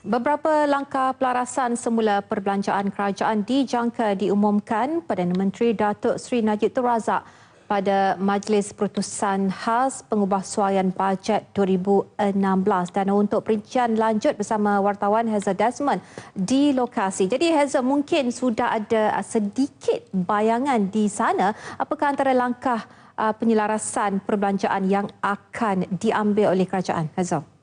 Beberapa langkah pelarasan semula perbelanjaan kerajaan dijangka diumumkan Perdana Menteri Datuk Seri Najib Tun Razak pada Majlis Perutusan Khas Pengubahsuaian Bajet 2016 dan untuk perincian lanjut bersama wartawan Hazel Desmond di lokasi. Jadi Hazel mungkin sudah ada sedikit bayangan di sana apakah antara langkah uh, penyelarasan perbelanjaan yang akan diambil oleh kerajaan Hazel?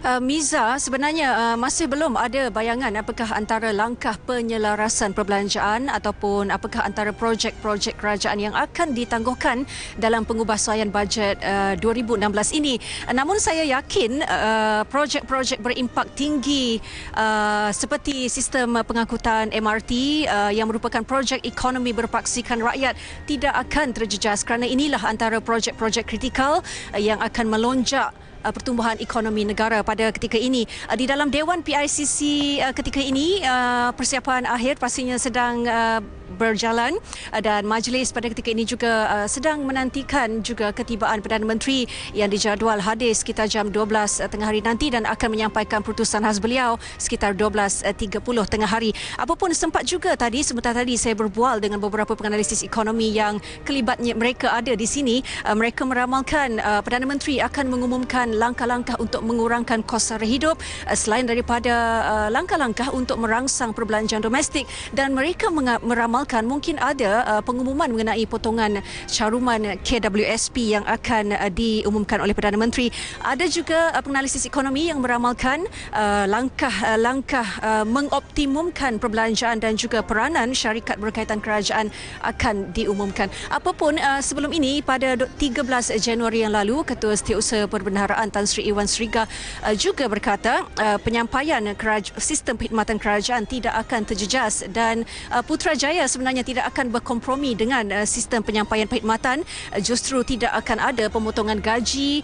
Uh, Miza, sebenarnya uh, masih belum ada bayangan apakah antara langkah penyelarasan perbelanjaan ataupun apakah antara projek-projek kerajaan yang akan ditangguhkan dalam pengubahsuaian bajet uh, 2016 ini. Uh, namun saya yakin projek-projek berimpak tinggi seperti sistem pengangkutan MRT yang merupakan projek ekonomi berpaksikan rakyat tidak akan terjejas kerana inilah antara projek-projek kritikal yang akan melonjak uh, pertumbuhan ekonomi negara pada ketika ini. Uh, di dalam Dewan PICC uh, ketika ini persiapan akhir pastinya sedang berjalan dan majlis pada ketika ini juga sedang menantikan juga ketibaan Perdana Menteri yang dijadual hadir sekitar jam 12 uh, tengah hari nanti dan akan menyampaikan putusan khas beliau sekitar 12.30 tengah hari. Apapun sempat juga tadi sebentar tadi saya berbual dengan beberapa penganalisis ekonomi yang kelibatnya mereka ada di sini. Mereka meramalkan Perdana Menteri akan mengumumkan langkah-langkah untuk mengurangkan kos sara hidup selain daripada langkah-langkah untuk merangsang perbelanjaan domestik dan mereka meramalkan mungkin ada uh, pengumuman mengenai potongan caruman KWSP yang akan diumumkan oleh Perdana Menteri. Ada juga penganalisis ekonomi yang meramalkan langkah-langkah mengoptimumkan perbelanjaan dan juga peranan syarikat berkaitan kerajaan akan diumumkan. Apapun sebelum ini pada 13 Januari yang lalu Ketua Setiausaha Perbendaharaan Tan Sri Iwan Sriga uh, juga berkata uh, penyampaian sistem perkhidmatan kerajaan tidak akan terjejas dan uh, Putrajaya sebenarnya tidak akan berkompromi dengan sistem penyampaian perkhidmatan justru tidak akan ada pemotongan gaji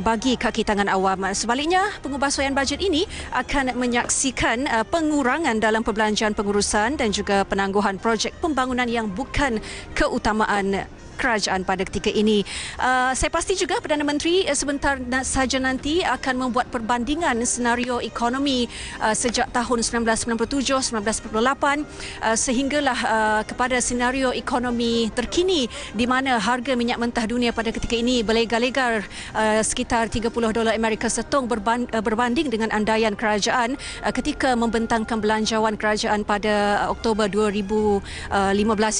bagi kaki tangan awam. Sebaliknya pengubahsuaian bajet ini akan menyaksikan pengurangan dalam perbelanjaan pengurusan dan juga penangguhan projek pembangunan yang bukan keutamaan kerajaan pada ketika ini. Uh, saya pasti juga Perdana Menteri uh, sebentar saja nanti akan membuat perbandingan senario ekonomi uh, sejak tahun 1997-1998 uh, sehinggalah uh, kepada senario ekonomi terkini di mana harga minyak mentah dunia pada ketika ini berlegar-legar uh, sekitar 30 dolar Amerika setong uh, berbanding dengan andaian kerajaan uh, ketika membentangkan belanjawan kerajaan pada Oktober 2015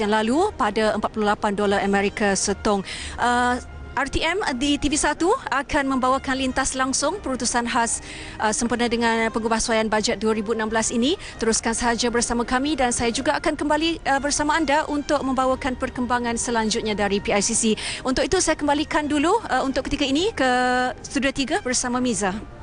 yang lalu pada 48 dolar Amerika Amerika Setong. Uh, RTM di TV1 akan membawakan lintas langsung perutusan khas uh, sempena dengan pengubahsuaian bajet 2016 ini. Teruskan sahaja bersama kami dan saya juga akan kembali uh, bersama anda untuk membawakan perkembangan selanjutnya dari PICC. Untuk itu saya kembalikan dulu uh, untuk ketika ini ke Studio 3 bersama Miza.